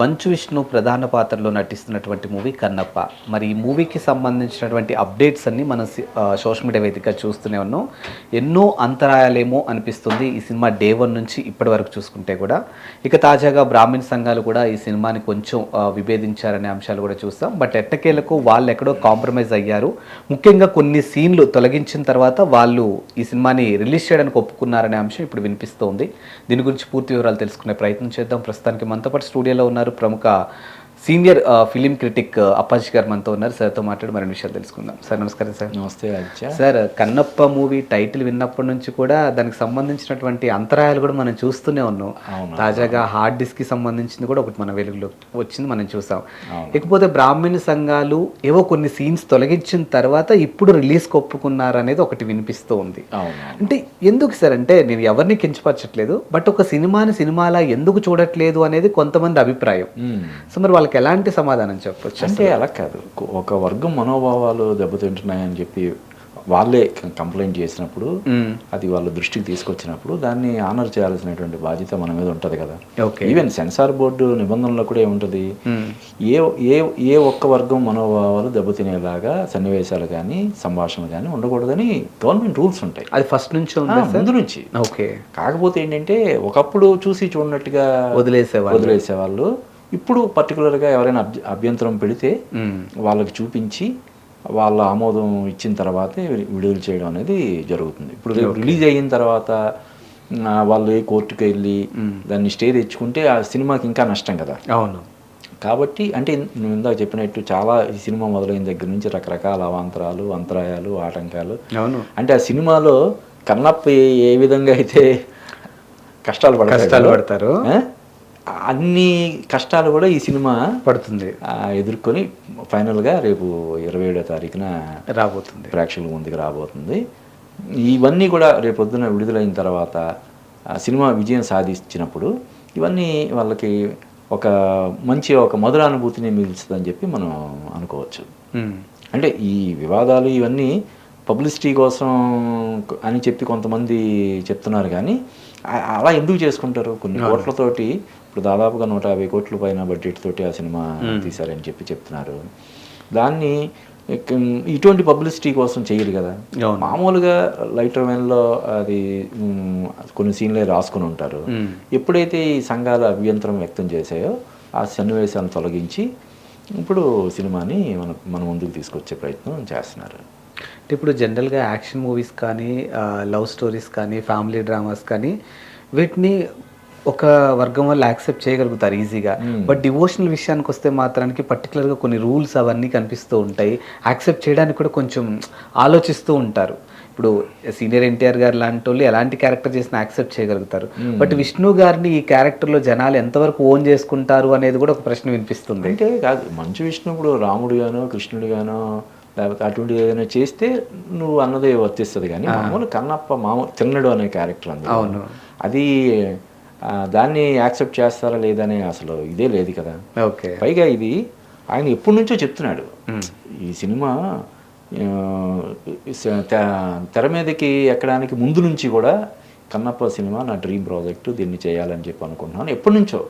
మంచు విష్ణు ప్రధాన పాత్రలో నటిస్తున్నటువంటి మూవీ కన్నప్ప. మరి ఈ మూవీకి సంబంధించినటువంటి అప్డేట్స్ అన్నీ మన సోషల్ మీడియా వేదిక చూస్తూనే ఉన్నాం. ఎన్నో అంతరాయాలేమో అనిపిస్తుంది ఈ సినిమా డే వన్ నుంచి ఇప్పటి వరకు చూసుకుంటే కూడా. ఇక తాజాగా బ్రాహ్మణ సంఘాలు కూడా ఈ సినిమాని కొంచెం విభేదించారనే అంశాలు కూడా చూస్తాం. బట్ ఎట్టకేలకు వాళ్ళు ఎక్కడో కాంప్రమైజ్ అయ్యారు. ముఖ్యంగా కొన్ని సీన్లు తొలగించిన తర్వాత వాళ్ళు ఈ సినిమాని రిలీజ్ చేయడానికి ఒప్పుకున్నారనే అంశం ఇప్పుడు వినిపిస్తోంది. దీని గురించి పూర్తి వివరాలు తెలుసుకునే ప్రయత్నం చేద్దాం. ప్రస్తుతానికి మనతో పాటు స్టూడియోలో ఉన్నారు ప్రముఖ సీనియర్ ఫిలిం క్రిటిక్ అప్పాజీ గారు మనతో ఉన్నారు. సార్తో మాట్లాడి మరిన్ని విషయాలు తెలుసుకుందాం. సార్ నమస్కారం సార్. నమస్తే సార్ కన్నప్ప మూవీ టైటిల్ విన్నప్పటి నుంచి కూడా దానికి సంబంధించినటువంటి అంతరాయాలు కూడా మనం చూస్తూనే ఉన్నాం. తాజాగా హార్డ్ డిస్క్కి సంబంధించింది కూడా ఒకటి మన వెలుగులో వచ్చింది మనం చూసాం. ఇకపోతే బ్రాహ్మణ సంఘాలు ఏవో కొన్ని సీన్స్ తొలగించిన తర్వాత ఇప్పుడు రిలీజ్ ఒప్పుకున్నారు అనేది ఒకటి వినిపిస్తూ ఉంది. అంటే ఎందుకు సార్? అంటే నేను ఎవరిని కించపరచట్లేదు బట్ ఒక సినిమాని సినిమాలా ఎందుకు చూడట్లేదు అనేది కొంతమంది అభిప్రాయం. సో మరి వాళ్ళకి ఎలాంటి సమాధానం చెప్పొచ్చు అంటే అలా కాదు. ఒక వర్గం మనోభావాలు దెబ్బతింటున్నాయని చెప్పి వాళ్ళే కంప్లైంట్ చేసినప్పుడు. అది వాళ్ళ దృష్టికి తీసుకొచ్చినప్పుడు దాన్ని ఆనర్ చేయాల్సినటువంటి బాధ్యత మన మీద ఉంటుంది కదా. ఓకే. ఈవెన్ సెన్సార్ బోర్డు నిబంధనలో కూడా ఏముంటుంది. ఏ ఏ ఏ ఒక్క వర్గం మనోభావాలు దెబ్బతినేలాగా సన్నివేశాలు కానీ సంభాషణలు కానీ ఉండకూడదని గవర్నమెంట్ రూల్స్ ఉంటాయి. అది ఫస్ట్ నుంచి ముందు నుంచి. ఓకే. కాకపోతే ఏంటంటే ఒకప్పుడు చూసి చూడనట్టుగా వదిలేసేవాళ్ళు. వదిలేసేవాళ్ళు. ఇప్పుడు పర్టికులర్గా ఎవరైనా అభ్య- అభ్యంతరం పెడితే. వాళ్ళకి చూపించి వాళ్ళ ఆమోదం ఇచ్చిన తర్వాతే విడుదల చేయడం అనేది జరుగుతుంది. ఇప్పుడు రిలీజ్ అయిన తర్వాత వాళ్ళు ఏ కోర్టుకు వెళ్ళి దాన్ని స్టే తెచ్చుకుంటే ఆ సినిమాకి ఇంకా నష్టం కదా. అవును. కాబట్టి అంటే నువ్వు ఇందాక చెప్పినట్టు చాలా ఈ సినిమా మొదలైన దగ్గర నుంచి రకరకాల అవాంతరాలు అంతరాయాలు ఆటంకాలు. అవును. అంటే ఆ సినిమాలో కన్నప్ప ఏ- విధంగా అయితే కష్టాలు పడతాడో, కష్టాలు పడతారు. అన్ని కష్టాలు కూడా ఈ సినిమా పడుతుంది. ఎదుర్కొని ఫైనల్గా రేపు ఇరవై ఏడో తారీఖున రాబోతుంది. ప్రేక్షకుల ముందుకు రాబోతుంది. ఇవన్నీ కూడా రేపు పొద్దున విడుదలైన తర్వాత సినిమా విజయం సాధించినప్పుడు ఇవన్నీ వాళ్ళకి ఒక మంచి ఒక మధుర అనుభూతిని మిగులుస్తుందని చెప్పి మనం అనుకోవచ్చు. అంటే ఈ వివాదాలు ఇవన్నీ పబ్లిసిటీ కోసం అని చెప్పి కొంతమంది చెప్తున్నారు కానీ అలా ఎందుకు చేసుకుంటారు? కొన్ని కోట్లతోటి ఇప్పుడు దాదాపుగా నూట యాభై కోట్ల పైన బడ్జెట్ తోటి ఆ సినిమా తీశారని చెప్పి చెప్తున్నారు. దాన్ని ఇటువంటి పబ్లిసిటీ కోసం చేయరు కదా. మామూలుగా లైటర్ వెన్లో అది కొన్ని సీన్లే రాసుకుని ఉంటారు. ఎప్పుడైతే ఈ సంఘాలు అభ్యంతరం వ్యక్తం చేశాయో ఆ సన్నివేశాలను తొలగించి ఇప్పుడు సినిమాని మన మన ముందుకు తీసుకొచ్చే ప్రయత్నం చేస్తున్నారు. అంటే ఇప్పుడు జనరల్గా యాక్షన్ మూవీస్ కానీ లవ్ స్టోరీస్ కానీ ఫ్యామిలీ డ్రామాస్ కానీ వీటిని ఒక వర్గం వల్ల యాక్సెప్ట్ చేయగలుగుతారు ఈజీగా. బట్ డివోషనల్ విషయానికి వస్తే మాత్రానికి పర్టికులర్గా కొన్ని రూల్స్ అవన్నీ కనిపిస్తూ ఉంటాయి. యాక్సెప్ట్ చేయడానికి కూడా కొంచెం ఆలోచిస్తూ ఉంటారు. ఇప్పుడు సీనియర్ ఎన్టీఆర్ గారు లాంటి వాళ్ళు ఎలాంటి క్యారెక్టర్ చేసినా యాక్సెప్ట్ చేయగలుగుతారు. బట్ విష్ణు గారిని ఈ క్యారెక్టర్లో జనాలు ఎంతవరకు ఓన్ చేసుకుంటారు అనేది కూడా ఒక ప్రశ్న వినిపిస్తుంది. అంటే కాదు మంచు విష్ణు ఇప్పుడు రాముడుగానో కృష్ణుడిగానో లేకపోతే అటువంటి ఏదైనా చేస్తే నువ్వు అన్నదే వర్తిస్తుంది కానీ మామూలు కన్నప్ప మామూలు తిన్నడు అనే క్యారెక్టర్ అంది అవును. అది దాన్ని యాక్సెప్ట్ చేస్తారా లేదనే అసలు ఇదే లేదు కదా. ఓకే. పైగా ఇది ఆయన ఎప్పటి నుంచో చెప్తున్నాడు. ఈ సినిమా తెర మీదకి ఎక్కడానికి ముందు నుంచి కూడా కన్నప్ప సినిమా నా డ్రీమ్ ప్రాజెక్ట్ దీన్ని చేయాలని చెప్పి అనుకుంటున్నాను. ఎప్పటి నుంచో.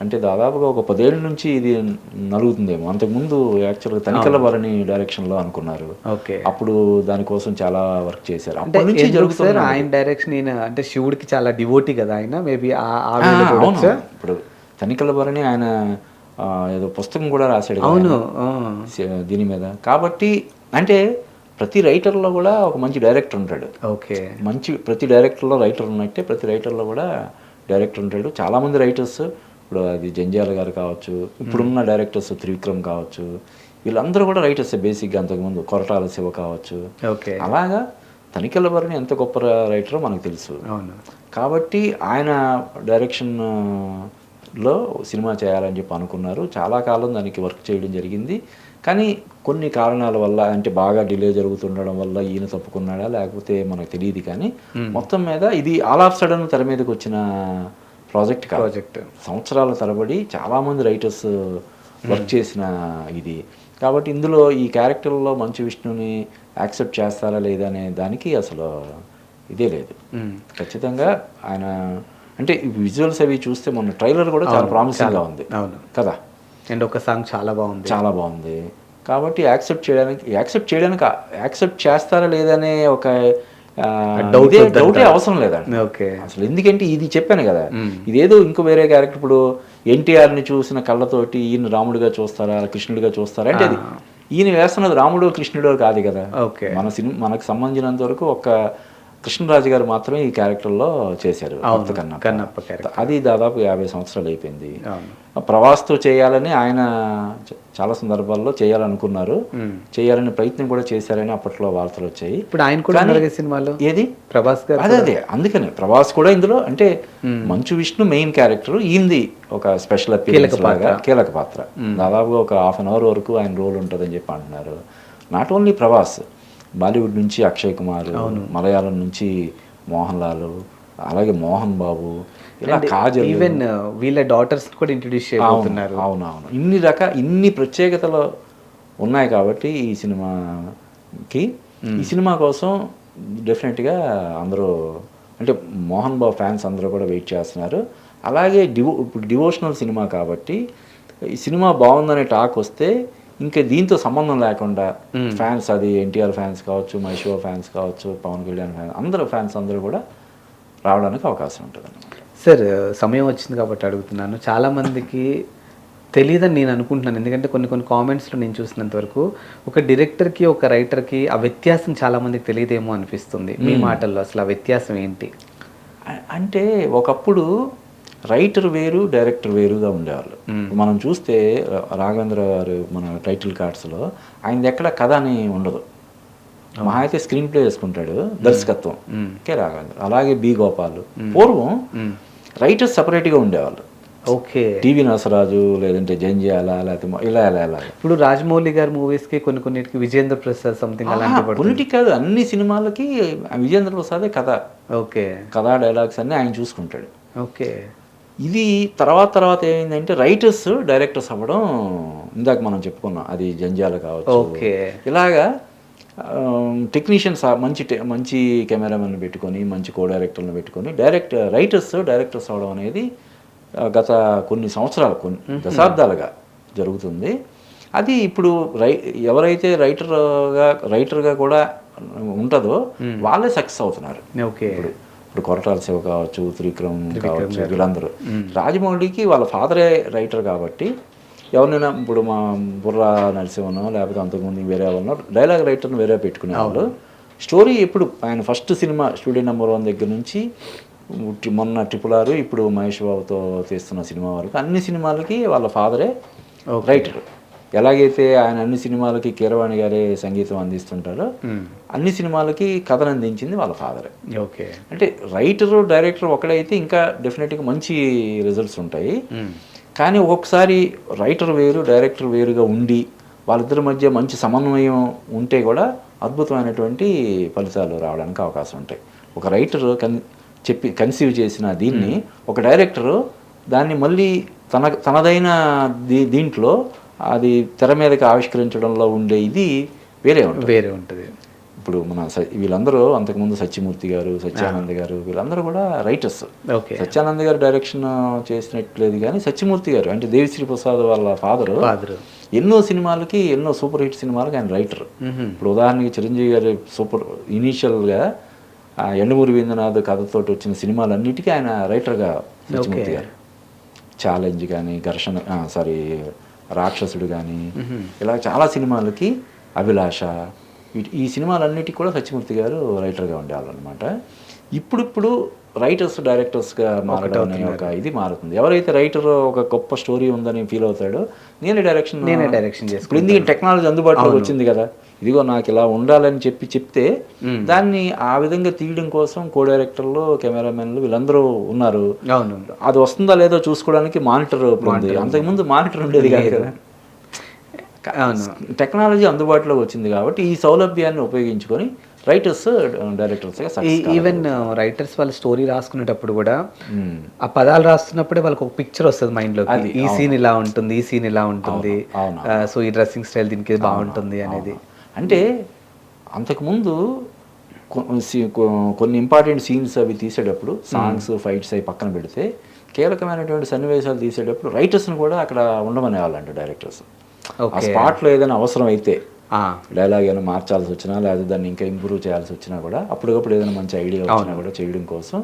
అంటే దాదాపుగా ఒక పదేళ్ళ నుంచి ఇది నలుగుతుందేమో. అంతకుముందు యాక్చువల్గా తనికల భరణి డైరెక్షన్లో అనుకున్నారు. ఓకే. అప్పుడు దానికోసం చాలా వర్క్ చేశారు. అప్పటి నుంచి జరుగుతుంది ఆయన డైరెక్షన్ అంటే శివుడికి చాలా డివోటీ కదా ఆయన? మేబీ? ఇప్పుడు తనికల భరణి ఆయన ఏదో పుస్తకం కూడా రాశాడు అవును. దీని మీద. కాబట్టి అంటే ప్రతి రైటర్లో కూడా ఒక మంచి డైరెక్టర్ ఉంటాడు. ఓకే. మంచి ప్రతి డైరెక్టర్లో రైటర్ ఉన్నట్టే ప్రతి రైటర్లో కూడా డైరెక్టర్ ఉంటాడు. చాలామంది రైటర్స్ ఇప్పుడు అది జంజాల గారు కావచ్చు ఇప్పుడున్న డైరెక్టర్స్ త్రివిక్రమ్ కావచ్చు వీళ్ళందరూ కూడా రైటర్స్ బేసిక్గా అంతకుముందు కొరటాల శివ కావచ్చు. ఓకే. అలాగా తనికెళ్ళ భరణి ఎంత గొప్ప రైటరో మనకు తెలుసు. కాబట్టి ఆయన డైరెక్షన్లో సినిమా చేయాలని చెప్పి అనుకున్నారు. చాలా కాలం దానికి వర్క్ చేయడం జరిగింది. కానీ కొన్ని కారణాల వల్ల అంటే బాగా డిలే జరుగుతుండడం వల్ల ఈయన తప్పుకున్నాడా లేకపోతే మనకు తెలియదు కానీ మొత్తం మీద ఇది ఆల్ ఆఫ్ సడన్ తెర మీదకి వచ్చిన ప్రాజెక్ట్ ప్రాజెక్ట్. సంవత్సరాల తరబడి చాలామంది రైటర్స్ వర్క్ చేసిన ఇది. కాబట్టి ఇందులో ఈ క్యారెక్టర్లో మంచు విష్ణుని యాక్సెప్ట్ చేస్తారా లేదా అనే దానికి అసలు ఇదే లేదు. ఖచ్చితంగా ఆయన అంటే విజువల్స్ అవి చూస్తే మొన్న ట్రైలర్ కూడా చాలా ప్రామిసింగ్గా ఉంది. అవును. కదా? అండ్ ఒక సాంగ్ చాలా బాగుంది. చాలా బాగుంది. కాబట్టి యాక్సెప్ట్ చేయడానికి యాక్సెప్ట్ చేయడానికి యాక్సెప్ట్ చేస్తారా లేదనే ఒక డౌటే అవసరం లేదండి. ఓకే. అసలు ఎందుకంటే ఇది చెప్పాను కదా. ఇదేదో ఇంకో వేరే క్యారెక్టర్ ఇప్పుడు ఎన్టీఆర్ని చూసిన కళ్ళతోటి ఈయన రాముడిగా చూస్తారా కృష్ణుడిగా చూస్తారా అంటే అది ఈయన వేస్తున్నది రాముడు కృష్ణుడు కాదు కదా. ఓకే. మన సినిమా మనకు సంబంధించినంత వరకు ఒక కృష్ణరాజు గారు మాత్రమే ఈ క్యారెక్టర్లో చేశారు కన్నప్ప. అది దాదాపు యాభై సంవత్సరాలు అయిపోయింది. ప్రవాస్తో చేయాలని ఆయన చాలా సందర్భాల్లో చేయాలనుకున్నారు. చేయాలనే ప్రయత్నం కూడా చేశారని అప్పట్లో వార్తలు వచ్చాయి. ఇప్పుడు ఆయన కూడా సినిమాలో? ఏది? ప్రభాస్ గారు అదే అదే అందుకనే. ప్రభాస్ కూడా ఇందులో అంటే మంచు విష్ణు మెయిన్ క్యారెక్టర్ ఈయనది ఒక స్పెషల్ అపీరెన్స్. లాగా కీలక పాత్ర. దాదాపుగా ఒక హాఫ్ అన్ అవర్ వరకు ఆయన రోల్ ఉంటుందని చెప్పి అంటున్నారు. నాట్ ఓన్లీ ప్రభాస్ బాలీవుడ్ నుంచి అక్షయ్ కుమార్ మలయాళం నుంచి మోహన్ లాల్ అలాగే మోహన్ బాబు ఇలా కాజల్. ఈవెన్ వీళ్ళ డాటర్స్ కూడా ఇంట్రడ్యూస్ చేయబోతున్నారు. అవునవును ఇన్ని రక ఇన్ని ప్రత్యేకతలు ఉన్నాయి కాబట్టి ఈ సినిమాకి. ఈ సినిమా కోసం డెఫినెట్గా అందరూ అంటే మోహన్ బాబు ఫ్యాన్స్ అందరూ కూడా వెయిట్ చేస్తున్నారు. అలాగే డివో ఇప్పుడు డివోషనల్ సినిమా కాబట్టి ఈ సినిమా బాగుందనే టాక్ వస్తే ఇంకా దీంతో సంబంధం లేకుండా ఫ్యాన్స్ అది ఎన్టీఆర్ ఫ్యాన్స్ కావచ్చు మైషో ఫ్యాన్స్ కావచ్చు పవన్ కళ్యాణ్ ఫ్యాన్స్ అందరూ ఫ్యాన్స్ అందరూ కూడా రావడానికి అవకాశం ఉంటుంది సార్ సమయం వచ్చింది కాబట్టి అడుగుతున్నాను. చాలా మందికి తెలియదని నేను అనుకుంటున్నాను. ఎందుకంటే కొన్ని కొన్ని కామెంట్స్లో నేను చూసినంత వరకు ఒక డైరెక్టర్కి ఒక రైటర్కి ఆ వ్యత్యాసం చాలా మందికి తెలియదేమో అనిపిస్తుంది. మీ మాటల్లో అసలు ఆ వ్యత్యాసం ఏంటి? అంటే ఒకప్పుడు రైటర్ వేరు డైరెక్టర్ వేరుగా ఉండేవాళ్ళు. మనం చూస్తే రాఘవేంద్ర గారు మన టైటిల్ కార్డ్స్లో ఆయనది ఎక్కడ కథ అని ఉండదు. మహా అయితే స్క్రీన్ ప్లే చేసుకుంటాడు దర్శకత్వం. కే రాఘవేంద్ర అలాగే బి గోపాల్. పూర్వం రైటర్స్ సపరేట్గా ఉండేవాళ్ళు. ఓకే. టీవీ నరసరాజు లేదంటే జంజాల లేకపోతే ఇలా ఇలా ఇలా. ఇప్పుడు రాజమౌళి గారి మూవీస్కి కొన్ని కొన్నిటికి విజేంద్ర ప్రసాద్ సంథింగ్ అలాంటి పొలిటిక్ కాదు అన్ని సినిమాలకి విజేంద్ర ప్రసాదే కథ. ఓకే. కథా డైలాగ్స్ అన్ని ఆయన చూసుకుంటాడు. ఓకే. ఇది తర్వాత తర్వాత ఏమైందంటే రైటర్స్ డైరెక్టర్స్ అవ్వడం ఇందాక మనం చెప్పుకున్నాం. అది జంజాల కావచ్చు. ఓకే. ఇలాగా టెక్నీషియన్స్ మంచి మంచి కెమెరామెన్ పెట్టుకొని మంచి కో డైరెక్టర్లను పెట్టుకొని డైరెక్ట్ రైటర్స్ డైరెక్టర్స్ అవడం అనేది గత కొన్ని సంవత్సరాలు కొన్ని దశాబ్దాలుగా జరుగుతుంది. అది ఇప్పుడు రై ఎవరైతే రైటర్గా రైటర్గా కూడా ఉంటుందో వాళ్ళే సక్సెస్ అవుతున్నారు. ఓకే. ఇప్పుడు ఇప్పుడు కొరటాల శివ కావచ్చు త్రివిక్రమ్ కావచ్చు వీళ్ళందరూ. రాజమౌళికి వాళ్ళ ఫాదరే రైటర్ కాబట్టి ఎవరినైనా ఇప్పుడు మా బుర్రా నరసింహనో లేకపోతే అంతకుముందు వేరే వాళ్ళనో డైలాగ్ రైటర్ని వేరే పెట్టుకునేవాళ్ళు. స్టోరీ ఎప్పుడు ఆయన first cinema studio number one దగ్గర నుంచి మొన్న ట్రిపుల్ ఆరు ఇప్పుడు మహేష్ బాబుతో తీస్తున్న సినిమా వరకు అన్ని సినిమాలకి వాళ్ళ ఫాదరే రైటర్. ఎలాగైతే ఆయన అన్ని సినిమాలకి కీరవాణి గారే సంగీతం అందిస్తుంటారో అన్ని సినిమాలకి కథను అందించింది వాళ్ళ ఫాదరే. ఓకే. అంటే రైటర్ డైరెక్టర్ ఒకడైతే ఇంకా డెఫినెట్గా మంచి రిజల్ట్స్ ఉంటాయి. కానీ ఒక్కొక్కసారి రైటర్ వేరు డైరెక్టర్ వేరుగా ఉండి వాళ్ళిద్దరి మధ్య మంచి సమన్వయం ఉంటే కూడా అద్భుతమైనటువంటి ఫలితాలు రావడానికి అవకాశం ఉంటాయి. ఒక రైటర్ కన్ చెప్పి కన్సీవ్ చేసిన దీన్ని ఒక డైరెక్టరు దాన్ని మళ్ళీ తన తనదైన దీ దీంట్లో అది తెర మీదకి ఆవిష్కరించడంలో ఉండే ఇది వేరే ఉంటుంది. వేరే ఉంటుంది. ఇప్పుడు మన స- వీళ్ళందరూ అంతకుముందు సత్యమూర్తి గారు సత్యానంద్ గారు వీళ్ళందరూ కూడా రైటర్స్ ఓకే. సత్యానంద్ గారు డైరెక్షన్ చేసినట్లేదు కానీ సత్యమూర్తి గారు అంటే దేవిశ్రీ ప్రసాద్ వాళ్ళ ఫాదరు ఎన్నో సినిమాలకి ఎన్నో సూపర్ హిట్ సినిమాలకి ఆయన రైటర్ ఇప్పుడు ఉదాహరణకి చిరంజీవి గారి సూపర్ ఇనీషియల్గా ఎండమూరి వీంద్రనాథ్ కథతోటి వచ్చిన సినిమాలన్నిటికీ ఆయన రైటర్గా సత్యమూర్తి గారు. ఛాలెంజ్ కానీ ఘర్షణ సారీ రాక్షసుడు కానీ ఇలా చాలా సినిమాలకి అభిలాష. ఈ సినిమాలన్నిటికీ కూడా సత్యమూర్తి గారు రైటర్గా ఉండేవాళ్ళు అనమాట ఇప్పుడిప్పుడు రైటర్స్ డైరెక్టర్స్గా మారడం అనే ఒక ఇది మారుతుంది. ఎవరైతే రైటర్ ఒక గొప్ప స్టోరీ ఉందని ఫీల్ అవుతాడో నేనే డైరెక్షన్ నేనే డైరెక్షన్ చేసుకుంటాను. ఇప్పుడు ఎందుకంటే టెక్నాలజీ అందుబాటులోకి వచ్చింది కదా ఇదిగో నాకు ఇలా ఉండాలని చెప్పి చెప్తే దాన్ని ఆ విధంగా తీయడం కోసం కో డైరెక్టర్లు కెమెరామెన్లు వీళ్ళందరూ ఉన్నారు. అవును. అది వస్తుందా లేదో చూసుకోవడానికి మానిటర్ ఉంది. అంతకుముందు మానిటర్ ఉండేది కాదు కదా. టెక్నాలజీ అందుబాటులోకి వచ్చింది కాబట్టి ఈ సౌలభ్యాన్ని ఉపయోగించుకొని రైటర్స్ సక్సెస్ ఈవెన్ రైటర్స్ వాళ్ళ స్టోరీ రాసుకునేటప్పుడు కూడా ఆ పదాలు రాస్తున్నప్పుడే వాళ్ళకి ఒక పిక్చర్ వస్తుంది మైండ్లో అది, ఈ సీన్ ఇలా ఉంటుంది ఈ సీన్ ఇలా ఉంటుంది. సో ఈ డ్రెస్సింగ్ స్టైల్ దీనికి బాగుంటుంది అనేది. అంటే అంతకుముందు కొన్ని ఇంపార్టెంట్ సీన్స్ అవి తీసేటప్పుడు సాంగ్స్ ఫైట్స్ అవి పక్కన పెడితే కీలకమైనటువంటి సన్నివేశాలు తీసేటప్పుడు రైటర్స్ని కూడా అక్కడ ఉండమనే వాళ్ళంట డైరెక్టర్స్ ఆ స్పాట్లో ఏదైనా అవసరం అయితే డైలాగ్ ఏమైనా మార్చాల్సి వచ్చినా లేదా దాన్ని ఇంకా ఇంప్రూవ్ చేయాల్సి వచ్చినా కూడా అప్పటికప్పుడు ఏదైనా మంచి ఐడియా వచ్చినా కూడా చేయడం కోసం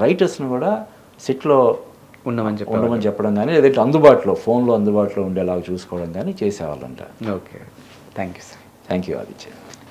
రైటర్స్ని కూడా సెట్లో ఉండమని చెప్పి ఉండమని చెప్పడం కానీ లేదంటే అందుబాటులో ఫోన్లో అందుబాటులో ఉండేలాగా చూసుకోవడం కానీ చేసేవాళ్ళంట. Okay. Thank you sir. Thank you Aditya.